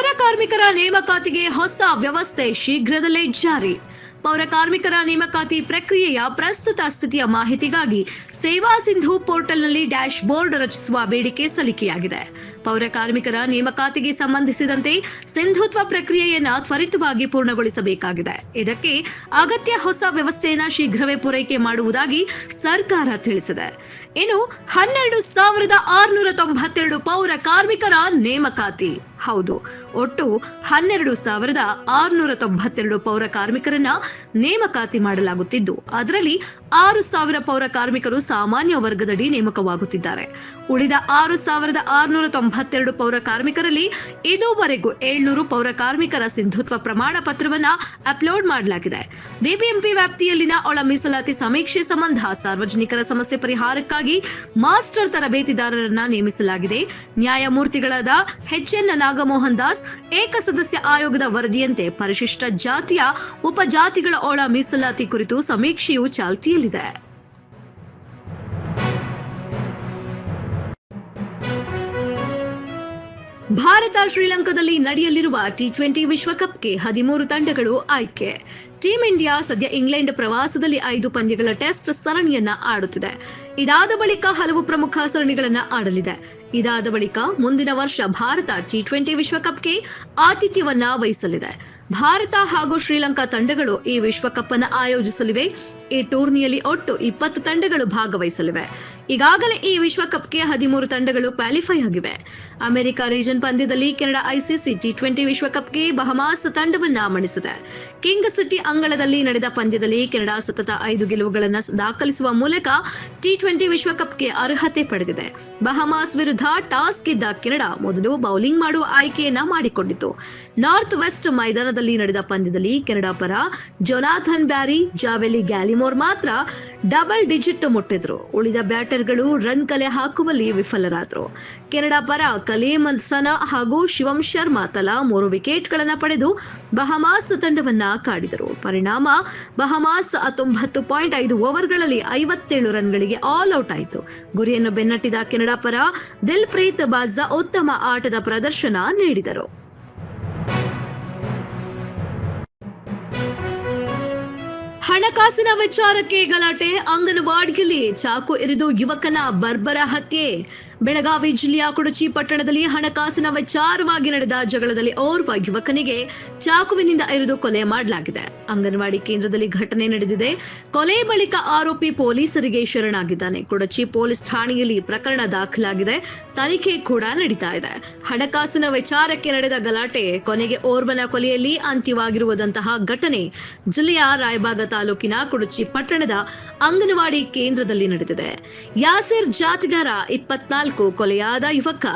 ಪೌರ ಕಾರ್ಮಿಕರ ನೇಮಕಾತಿಗೆ ಹೊಸ ವ್ಯವಸ್ಥೆ ಶೀಘ್ರದಲ್ಲೇ ಜಾರಿ. ಪೌರ ಕಾರ್ಮಿಕರ ನೇಮಕಾತಿ ಪ್ರಕ್ರಿಯೆಯ ಪ್ರಸ್ತುತ ಸ್ಥಿತಿಯ ಮಾಹಿತಿಗಾಗಿ ಸೇವಾ ಸಿಂಧು ಪೋರ್ಟಲ್ನಲ್ಲಿ ಡ್ಯಾಶ್ ಬೋರ್ಡ್ ರಚಿಸುವ ಬೇಡಿಕೆ ಸಲ್ಲಿಕೆಯಾಗಿದೆ. ಪೌರ ಕಾರ್ಮಿಕರ ನೇಮಕಾತಿಗೆ ಸಂಬಂಧಿಸಿದಂತೆ ಸಿಂಧುತ್ವ ಪ್ರಕ್ರಿಯೆಯನ್ನ ತ್ವರಿತವಾಗಿ ಪೂರ್ಣಗೊಳಿಸಬೇಕಾಗಿದೆ. ಇದಕ್ಕೆ ಅಗತ್ಯ ಹೊಸ ವ್ಯವಸ್ಥೆಯನ್ನ ಶೀಘ್ರವೇ ಪೂರೈಕೆ ಮಾಡುವುದಾಗಿ ಸರ್ಕಾರ ತಿಳಿಸಿದೆ. ಇನ್ನು ಹನ್ನೆರಡು ಸಾವಿರದ ಆರುನೂರ ತೊಂಬತ್ತೆರಡು ಪೌರ ಕಾರ್ಮಿಕರ ನೇಮಕಾತಿ. ಹೌದು, ಒಟ್ಟು ಹನ್ನೆರಡು ಸಾವಿರದ ಆರುನೂರ ತೊಂಬತ್ತೆರಡು ಪೌರ ಕಾರ್ಮಿಕರನ್ನ ನೇಮಕಾತಿ ಮಾಡಲಾಗುತ್ತಿದ್ದು, ಅದರಲ್ಲಿ ಆರು ಸಾವಿರ ಪೌರ ಕಾರ್ಮಿಕರು ಸಾಮಾನ್ಯ ವರ್ಗದಡಿ ನೇಮಕವಾಗುತ್ತಿದ್ದಾರೆ. ಉಳಿದ ಆರು ಸಾವಿರದ ಆರುನೂರ ತೊಂಬತ್ತೆರಡು ಪೌರ ಕಾರ್ಮಿಕರಲ್ಲಿ ಇದುವರೆಗೂ ಏಳ್ನೂರು ಪೌರ ಕಾರ್ಮಿಕರ ಸಿಂಧುತ್ವ ಪ್ರಮಾಣ ಪತ್ರವನ್ನ ಅಪ್ಲೋಡ್ ಮಾಡಲಾಗಿದೆ. ಬಿಬಿಎಂಪಿ ವ್ಯಾಪ್ತಿಯಲ್ಲಿನ ಒಳ ಮೀಸಲಾತಿ ಸಮೀಕ್ಷೆ ಸಂಬಂಧ ಸಾರ್ವಜನಿಕರ ಸಮಸ್ಯೆ ಪರಿಹಾರಕ್ಕಾಗಿ ಮಾಸ್ಟರ್ ತರಬೇತಿದಾರರನ್ನ ನೇಮಿಸಲಾಗಿದೆ. ನ್ಯಾಯಮೂರ್ತಿಗಳಾದ ಎಚ್ಎನ್ ನಾಗಮೋಹನ್ ದಾಸ್ ಏಕಸದಸ್ಯ ಆಯೋಗದ ವರದಿಯಂತೆ ಪರಿಶಿಷ್ಟ ಜಾತಿಯ ಉಪಜಾತಿಗಳ ಒಳ ಮೀಸಲಾತಿ ಕುರಿತು ಸಮೀಕ್ಷೆಯು ಚಾಲ್ತಿಯಲ್ಲಿದೆ. ಭಾರತ ಶ್ರೀಲಂಕಾದಲ್ಲಿ ನಡೆಯಲಿರುವ ಟಿ ಟ್ವೆಂಟಿ ವಿಶ್ವಕಪ್ಗೆ ಹದಿಮೂರು ತಂಡಗಳು ಆಯ್ಕೆ. ಟೀಂ ಇಂಡಿಯಾ ಸದ್ಯ ಇಂಗ್ಲೆಂಡ್ ಪ್ರವಾಸದಲ್ಲಿ ಐದು ಪಂದ್ಯಗಳ ಟೆಸ್ಟ್ ಸರಣಿಯನ್ನ ಆಡುತ್ತಿದೆ. ಇದಾದ ಬಳಿಕ ಹಲವು ಪ್ರಮುಖ ಸರಣಿಗಳನ್ನ ಆಡಲಿದೆ. ಇದಾದ ಬಳಿಕ ಮುಂದಿನ ವರ್ಷ ಭಾರತ ಟಿ ಟ್ವೆಂಟಿ ವಿಶ್ವಕಪ್ಗೆ ಆತಿಥ್ಯವನ್ನ ವಹಿಸಲಿದೆ. ಭಾರತ ಹಾಗೂ ಶ್ರೀಲಂಕಾ ತಂಡಗಳು ಈ ವಿಶ್ವಕಪ್ ಅನ್ನು ಆಯೋಜಿಸಲಿವೆ. ಈ ಟೂರ್ನಿಯಲ್ಲಿ ಒಟ್ಟು ಇಪ್ಪತ್ತು ತಂಡಗಳು ಭಾಗವಹಿಸಲಿವೆ. ಈಗಾಗಲೇ ಈ ವಿಶ್ವಕಪ್ಗೆ ಹದಿಮೂರು ತಂಡಗಳು ಕ್ವಾಲಿಫೈ ಆಗಿವೆ. ಅಮೆರಿಕ ರೀಜನ್ ಪಂದ್ಯದಲ್ಲಿ ಕೆನಡಾ ಐಸಿಸಿ ಟಿ ಟ್ವೆಂಟಿ ವಿಶ್ವಕಪ್ಗೆ ಬಹಮಾಸ್ ತಂಡವನ್ನ ಮಣಿಸಿದೆ. ಕಿಂಗ್ ಸಿಟಿ ಅಂಗಳದಲ್ಲಿ ನಡೆದ ಪಂದ್ಯದಲ್ಲಿ ಕೆನಡಾ ಸತತ ಐದು ಗೆಲುವುಗಳನ್ನು ದಾಖಲಿಸುವ ಮೂಲಕ ಟಿ ಟ್ವೆಂಟಿ ವಿಶ್ವಕಪ್ಗೆ ಅರ್ಹತೆ ಪಡೆದಿದೆ. ಬಹಮಾಸ್ ವಿರುದ್ಧ ಟಾಸ್ ಗೆದ್ದ ಕೆನಡಾ ಮೊದಲು ಬೌಲಿಂಗ್ ಮಾಡುವ ಆಯ್ಕೆಯನ್ನ ಮಾಡಿಕೊಂಡಿತು ನಾರ್ತ್ ವೆಸ್ಟ್ ಮೈದಾನದಲ್ಲಿ ನಡೆದ ಪಂದ್ಯದಲ್ಲಿ ಕೆನಡಾ ಪರ ಜೊನಾಥನ್ ಬ್ಯಾರಿ, ಜಾವೆಲಿ ಗ್ಯಾಲಿಮೋರ್ ಮಾತ್ರ ಡಬಲ್ ಡಿಜಿಟ್ ಮುಟ್ಟಿದ್ರು. ಉಳಿದ ಬ್ಯಾಟರ್ಗಳು ರನ್ ಕಲೆ ಹಾಕುವಲ್ಲಿ ವಿಫಲರಾದರು. ಕೆನಡಾ ಪರ ಕಲೀಮ್ ಸನಾ ಹಾಗೂ ಶಿವಂ ಶರ್ಮಾ ತಲಾ ಮೂರು ವಿಕೆಟ್ಗಳನ್ನು ಪಡೆದು ಬಹಮಾಸ್ ತಂಡವನ್ನ ಕಾಡಿದರು. ಪರಿಣಾಮ, ಬಹಮಾಸ್ ಹತ್ತೊಂಬತ್ತು ಪಾಯಿಂಟ್ ಐದು ಓವರ್ಗಳಲ್ಲಿ ಐವತ್ತೇಳು ರನ್ಗಳಿಗೆ ಆಲ್ ಔಟ್ ಆಯಿತು. ಗುರಿಯನ್ನು ಬೆನ್ನಟ್ಟಿದ ಕೆನಡಾ ಪರ ದಿಲ್ಪ್ರೀತ್ ಬಾಜಾ ಉತ್ತಮ ಆಟದ ಪ್ರದರ್ಶನ ನೀಡಿದರು. ಹಣಕಾಸಿನ ವಿಚಾರಕ್ಕೆ ಗಲಾಟೆ ಅಂಗನವಾಡಿಯಲ್ಲಿ ಚಾಕು ಇರಿದು ಯುವಕನ ಬರ್ಬರ ಹತ್ಯೆ. ಬೆಳಗಾವಿ ಜಿಲ್ಲೆಯ ಕುಡಚಿ ಪಟ್ಟಣದಲ್ಲಿ ಹಣಕಾಸಿನ ವಿಚಾರವಾಗಿ ನಡೆದ ಜಗಳದಲ್ಲಿ ಓರ್ವ ಯುವಕನಿಗೆ ಚಾಕುವಿನಿಂದ ಇರಿದು ಕೊಲೆ ಮಾಡಲಾಗಿದೆ. ಅಂಗನವಾಡಿ ಕೇಂದ್ರದಲ್ಲಿ ಘಟನೆ ನಡೆದಿದೆ. ಕೊಲೆ ಬಳಿಕ ಆರೋಪಿ ಪೊಲೀಸರಿಗೆ ಶರಣಾಗಿದ್ದಾನೆ. ಕುಡಚಿ ಪೊಲೀಸ್ ಠಾಣೆಯಲ್ಲಿ ಪ್ರಕರಣ ದಾಖಲಾಗಿದೆ. ತನಿಖೆ ಕೂಡ ನಡೀತಾ ಇದೆ. ಹಣಕಾಸಿನ ವಿಚಾರಕ್ಕೆ ನಡೆದ ಗಲಾಟೆ ಕೊನೆಗೆ ಓರ್ವನ ಕೊಲೆಯಲ್ಲಿ ಅಂತ್ಯವಾಗಿರುವುದಂತಹ ಘಟನೆ ಜಿಲ್ಲೆಯ ರಾಯಬಾಗ ತಾಲೂಕಿನ ಕುಡಚಿ ಪಟ್ಟಣದ ಅಂಗನವಾಡಿ ಕೇಂದ್ರದಲ್ಲಿ ನಡೆದಿದೆ. ಯಾಸಿರ್ ಜಾತಿಗಾರ ಇಪ್ಪತ್ನಾಲ್ಕು ಕೊಲೆಯಾದ ಯುವಕ.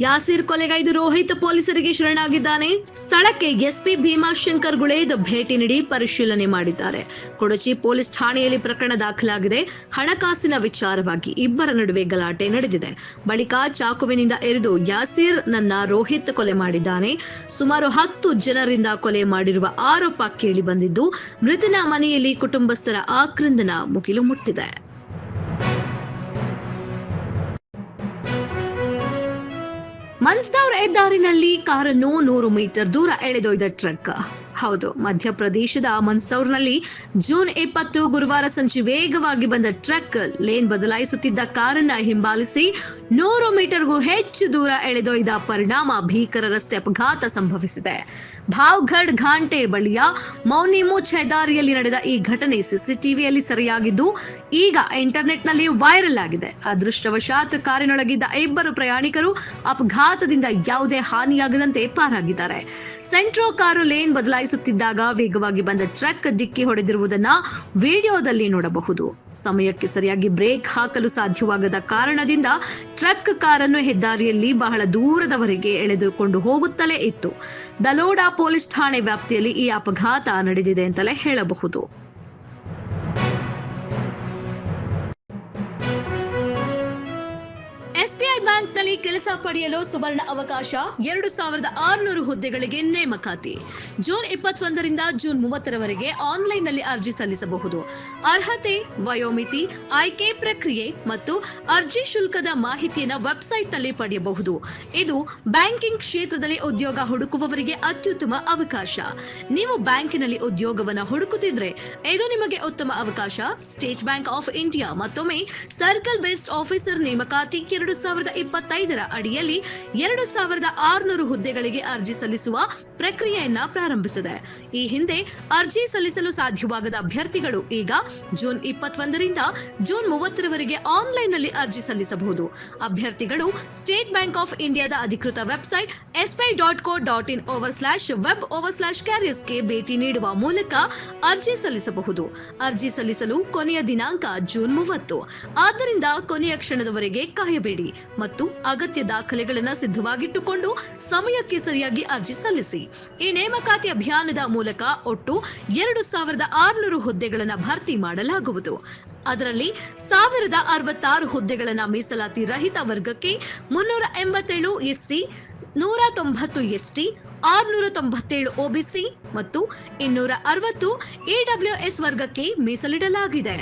ಯಾಸಿರ್ ಕೊಲೆಗೈದು ರೋಹಿತ್ ಪೊಲೀಸರಿಗೆ ಶರಣಾಗಿದ್ದಾನೆ. ಸ್ಥಳಕ್ಕೆ ಎಸ್ಪಿ ಭೀಮಾಶಂಕರ್ ಗುಳೇದ್ ಭೇಟಿ ನೀಡಿ ಪರಿಶೀಲನೆ ಮಾಡಿದ್ದಾರೆ. ಕೊಡಚಿ ಪೊಲೀಸ್ ಠಾಣೆಯಲ್ಲಿ ಪ್ರಕರಣ ದಾಖಲಾಗಿದೆ. ಹಣಕಾಸಿನ ವಿಚಾರವಾಗಿ ಇಬ್ಬರ ನಡುವೆ ಗಲಾಟೆ ನಡೆದಿದೆ. ಬಳಿಕ ಚಾಕುವಿನಿಂದ ಎರಿದು ಯಾಸಿರ್ ನನ್ನ ರೋಹಿತ್ ಕೊಲೆ ಮಾಡಿದ್ದಾನೆ. ಸುಮಾರು ಹತ್ತು ಜನರಿಂದ ಕೊಲೆ ಮಾಡಿರುವ ಆರೋಪ ಕೇಳಿ ಬಂದಿದ್ದು, ಮೃತನ ಮನೆಯಲ್ಲಿ ಕುಟುಂಬಸ್ಥರ ಆಕ್ರಂದನ ಮುಗಿಲು ಮುಟ್ಟಿದೆ. ಮನ್ಸ್ದವ್ರ ಹೆದ್ದಾರಿನಲ್ಲಿ ಕಾರನ್ನು ನೂರು ಮೀಟರ್ ದೂರ ಎಳೆದೊಯ್ದ ಟ್ರಕ್. ಹೌದು, ಮಧ್ಯಪ್ರದೇಶದ ಮನ್ಸೌರ್ನಲ್ಲಿ ಜೂನ್ ಇಪ್ಪತ್ತು ಗುರುವಾರ ಸಂಜೆ ವೇಗವಾಗಿ ಬಂದ ಟ್ರಕ್ ಲೇನ್ ಬದಲಾಯಿಸುತ್ತಿದ್ದ ಕಾರನ್ನ ಹಿಂಬಾಲಿಸಿ ನೂರು ಮೀಟರ್ಗೂ ಹೆಚ್ಚು ದೂರ ಎಳೆದೊಯ್ದ ಪರಿಣಾಮ ಭೀಕರ ರಸ್ತೆ ಅಪಘಾತ ಸಂಭವಿಸಿದೆ. ಭಾವ್ಗಢ್ ಘಾಂಟೆ ಬಳಿಯ ಮೌನಿಮುಚ್ ಹೆದ್ದಾರಿಯಲ್ಲಿ ನಡೆದ ಈ ಘಟನೆ ಸಿಸಿಟಿವಿಯಲ್ಲಿ ಸೆರೆಯಾಗಿದ್ದು, ಈಗ ಇಂಟರ್ನೆಟ್ನಲ್ಲಿ ವೈರಲ್ ಆಗಿದೆ. ಅದೃಷ್ಟವಶಾತ್ ಕಾರಿನೊಳಗಿದ್ದ ಇಬ್ಬರು ಪ್ರಯಾಣಿಕರು ಅಪಘಾತದಿಂದ ಯಾವುದೇ ಹಾನಿಯಾಗದಂತೆ ಪಾರಾಗಿದ್ದಾರೆ. ಸೆಂಟ್ರೋ ಕಾರು ಲೇನ್ ಬದಲಾಯಿಸುತ್ತಿದ್ದಾಗ ವೇಗವಾಗಿ ಬಂದ ಟ್ರಕ್ ಡಿಕ್ಕಿ ಹೊಡೆದಿರುವುದನ್ನ ವಿಡಿಯೋದಲ್ಲಿ ನೋಡಬಹುದು. ಸಮಯಕ್ಕೆ ಸರಿಯಾಗಿ ಬ್ರೇಕ್ ಹಾಕಲು ಸಾಧ್ಯವಾಗದ ಕಾರಣದಿಂದ ಟ್ರಕ್ ಕಾರನ್ನು ಹೆದ್ದಾರಿಯಲ್ಲಿ ಬಹಳ ದೂರದವರೆಗೆ ಎಳೆದುಕೊಂಡು ಹೋಗುತ್ತಲೇ ಇತ್ತು. ದಲೋಡಾ ಪೊಲೀಸ್ ಠಾಣೆ ವ್ಯಾಪ್ತಿಯಲ್ಲಿ ಈ ಅಪಘಾತ ನಡೆದಿದೆ ಅಂತಲೇ ಹೇಳಬಹುದು. ಬ್ಯಾಂಕ್ನಲ್ಲಿ ಕೆಲಸ ಪಡೆಯಲು ಸುವರ್ಣ ಅವಕಾಶ, ಎರಡು ಸಾವಿರದ ಆರುನೂರು ಹುದ್ದೆಗಳಿಗೆ ನೇಮಕಾತಿ. ಜೂನ್ ಇಪ್ಪತ್ತೊಂದರಿಂದ ಜೂನ್ ಮೂವತ್ತರವರೆಗೆ ಆನ್ಲೈನ್ನಲ್ಲಿ ಅರ್ಜಿ ಸಲ್ಲಿಸಬಹುದು. ಅರ್ಹತೆ, ವಯೋಮಿತಿ, ಆಯ್ಕೆ ಪ್ರಕ್ರಿಯೆ ಮತ್ತು ಅರ್ಜಿ ಶುಲ್ಕದ ಮಾಹಿತಿಯನ್ನು ವೆಬ್ಸೈಟ್ನಲ್ಲಿ ಪಡೆಯಬಹುದು. ಇದು ಬ್ಯಾಂಕಿಂಗ್ ಕ್ಷೇತ್ರದಲ್ಲಿ ಉದ್ಯೋಗ ಹುಡುಕುವವರಿಗೆ ಅತ್ಯುತ್ತಮ ಅವಕಾಶ. ನೀವು ಬ್ಯಾಂಕಿನಲ್ಲಿ ಉದ್ಯೋಗವನ್ನು ಹುಡುಕುತ್ತಿದ್ರೆ ಇದು ನಿಮಗೆ ಉತ್ತಮ ಅವಕಾಶ. ಸ್ಟೇಟ್ ಬ್ಯಾಂಕ್ ಆಫ್ ಇಂಡಿಯಾ ಮತ್ತೊಮ್ಮೆ ಸರ್ಕಲ್ ಬೇಸ್ಡ್ ಆಫೀಸರ್ ನೇಮಕಾತಿ ಎರಡು ಸಾವಿರದ ಇಪ್ಪತ್ತೈದರ ಅಡಿಯಲ್ಲಿ ಎರಡು ಸಾವಿರದ ಆರುನೂರು ಹುದ್ದೆಗಳಿಗೆ ಅರ್ಜಿ ಸಲ್ಲಿಸುವ ಪ್ರಕ್ರಿಯೆಯನ್ನ ಪ್ರಾರಂಭಿಸಿದೆ. ಈ ಹಿಂದೆ ಅರ್ಜಿ ಸಲ್ಲಿಸಲು ಸಾಧ್ಯವಾಗದ ಅಭ್ಯರ್ಥಿಗಳು ಈಗ ಜೂನ್ ಇಪ್ಪತ್ತೊಂದರಿಂದ ಜೂನ್ ಮೂವತ್ತರವರೆಗೆ ಆನ್ಲೈನ್ನಲ್ಲಿ ಅರ್ಜಿ ಸಲ್ಲಿಸಬಹುದು. ಅಭ್ಯರ್ಥಿಗಳು ಸ್ಟೇಟ್ ಬ್ಯಾಂಕ್ ಆಫ್ ಇಂಡಿಯಾದ ಅಧಿಕೃತ website SBI dot co dot in over slash web over slash ಕ್ಯಾರಿಯರ್ಸ್ಗೆ ಭೇಟಿ ನೀಡುವ ಮೂಲಕ ಅರ್ಜಿ ಸಲ್ಲಿಸಬಹುದು. ಅರ್ಜಿ ಸಲ್ಲಿಸಲು ಕೊನೆಯ ದಿನಾಂಕ ಜೂನ್ ಮೂವತ್ತು. ಆದ್ದರಿಂದ ಕೊನೆಯ ಕ್ಷಣದವರೆಗೆ ಕಾಯಬೇಡಿ. ಮತ್ತು ಅಗತ್ಯ ದಾಖಲೆಗಳನ್ನು ಸಿದ್ಧವಾಗಿಟ್ಟುಕೊಂಡು ಸಮಯಕ್ಕೆ ಸರಿಯಾಗಿ ಅರ್ಜಿ ಸಲ್ಲಿಸಿ. ಈ ನೇಮಕಾತಿ ಅಭಿಯಾನದ ಮೂಲಕ ಒಟ್ಟು ಎರಡು ಸಾವಿರದ ಆರುನೂರು ಹುದ್ದೆಗಳನ್ನು ಭರ್ತಿ ಮಾಡಲಾಗುವುದು. ಅದರಲ್ಲಿ ಸಾವಿರದ ಅರವತ್ತಾರು ಹುದ್ದೆಗಳನ್ನು ಮೀಸಲಾತಿ ರಹಿತ ವರ್ಗಕ್ಕೆ ಮುನ್ನೂರ ಎಂಬತ್ತೇಳು ಎಸ್ಸಿ, ನೂರ ತೊಂಬತ್ತು ಎಸ್ಟಿ, ಆರುನೂರ ತೊಂಬತ್ತೇಳು ಒಬಿಸಿ ಮತ್ತು ಇನ್ನೂರ ಅರವತ್ತು ಎಡಬ್ಲ್ಯೂಎಸ್ ವರ್ಗಕ್ಕೆ ಮೀಸಲಿಡಲಾಗಿದೆ.